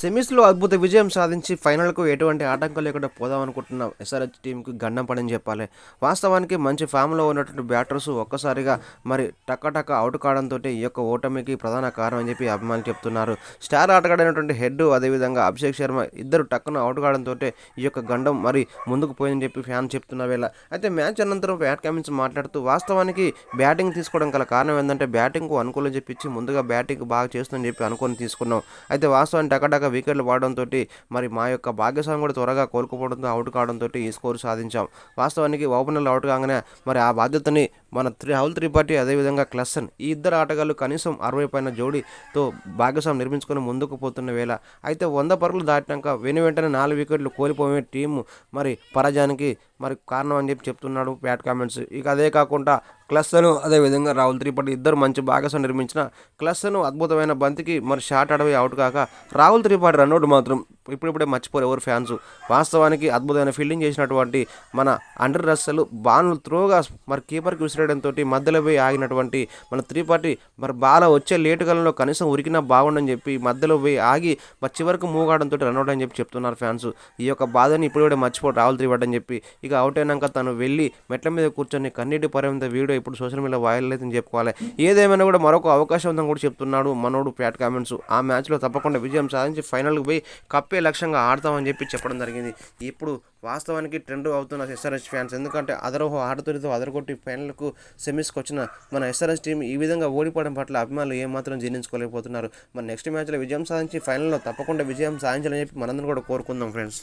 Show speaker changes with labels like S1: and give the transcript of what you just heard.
S1: సెమీస్లో అద్భుత విజయం సాధించి ఫైనల్కు ఎటువంటి ఆటంకం లేకుండా పోదాం అనుకుంటున్న ఎస్ఆర్హెచ్ టీంకి గండం పడని చెప్పాలి. వాస్తవానికి మంచి ఫామ్లో ఉన్నటువంటి బ్యాటర్స్ ఒక్కసారిగా మరి టక్కటక్క అవుట్ కావడంతో ఈ యొక్క ఓటమికి ప్రధాన కారణం అని చెప్పి అభిమానులు చెప్తున్నారు. స్టార్ ఆటగాడైనటువంటి హెడ్ అదేవిధంగా అభిషేక్ శర్మ ఇద్దరు టక్కున అవుట్ కావడంతో ఈ యొక్క గండం మరి ముందుకు పోయిందని చెప్పి ఫ్యాన్ చెప్తున్న వేళ. అయితే మ్యాచ్ అనంతరం బ్యాట్ కమిన్స్ మాట్లాడుతూ వాస్తవానికి బ్యాటింగ్ తీసుకోవడం గల కారణం ఏంటంటే బ్యాటింగ్కు అనుకూలం చెప్పించి ముందుగా బ్యాటింగ్ బాగా చేస్తుందని చెప్పి అనుకుని తీసుకున్నాం. అయితే వాస్తవానికి టకటక వికెట్లు పడడంతో మరి మా యొక్క భాగ్యస్వామి కూడా త్వరగా కోలుకోవడంతో అవుట్ కావడంతో ఈ స్కోర్ సాధించాం. వాస్తవానికి ఓపెనర్లు అవుట్ కాగానే మరి ఆ బాధ్యతని మన త్రి హౌల్ త్రిపాఠి అదేవిధంగా క్లసన్ ఈ ఇద్దరు ఆటగాళ్ళు కనీసం అరవై పైన జోడీతో భాగ్యస్వామి నిర్మించుకొని ముందుకు పోతున్న వేళ. అయితే వంద పరుగులు దాటినాక వెను వెంటనే నాలుగు వికెట్లు కోల్పోయే టీము మరి పరాజయానికి మరి కారణం అని చెప్పి చెప్తున్నాడు బ్యాట్ కామెంట్స్. ఇక అదే కాకుండా క్లస్ను అదేవిధంగా రాహుల్ త్రిపాఠి ఇద్దరు మంచి భాగస్వామి నిర్మించిన క్లస్ను అద్భుతమైన బంతికి మరి షాట్ అడవి అవుట్ కాక రాహుల్ త్రిపాఠి రన్అట్ మాత్రం ఇప్పుడిప్పుడే మర్చిపోరు ఎవరు ఫ్యాన్స్. వాస్తవానికి అద్భుతమైన ఫీల్డింగ్ చేసినటువంటి మన అండర్ రస్సలు బాల్ త్రోగా మరి కీపర్కి విసిరేయడంతో మధ్యలో పోయి ఆగినటువంటి మన త్రిపాఠి మరి బాల వచ్చే లేటు కాలంలో కనీసం ఉరికినా బాగుండని చెప్పి మధ్యలో పోయి ఆగి మరి చివరికి మూవ్ కావడంతో రన్అట్ అని చెప్పి చెప్తున్నారు ఫ్యాన్స్. ఈ యొక్క బాధని ఇప్పుడు కూడా మర్చిపోరు రాహుల్ త్రిపాఠి అని చెప్పి. ఇక అవుట్ అయినాక తను వెళ్ళి మెట్ల మీద కూర్చొని కన్నీటి పర్యంత వీడియో ఇప్పుడు సోషల్ మీడియా వైరల్ అయితే చెప్పుకోవాలి. ఏదేమైనా కూడా మరొక అవకాశం ఉందని కూడా చెప్తున్నాడు మనోడు ప్యాట్ కామెంట్స్. ఆ మ్యాచ్లో తప్పకుండా విజయం సాధించి ఫైనల్కి పోయి కప్పే లక్ష్యంగా ఆడతామని చెప్పి చెప్పడం జరిగింది. ఇప్పుడు వాస్తవానికి ట్రెండ్ అవుతున్న ఎస్ఆర్ఎస్ ఫ్యాన్స్ ఎందుకంటే అదరోహో ఆటతోరితో అదరగొట్టి ఫైనల్కు సెమీస్కి వచ్చిన మన ఎస్ఆర్ఎస్ టీం ఈ విధంగా ఓడిపోవడం పట్ల అభిమానులు ఏమాత్రం జీర్ణించుకోలేకపోతున్నారు. మరి నెక్స్ట్ మ్యాచ్లో విజయం సాధించి ఫైనల్లో తప్పకుండా విజయం సాధించాలని చెప్పి మనందరం కూడా కోరుకుందాం ఫ్రెండ్స్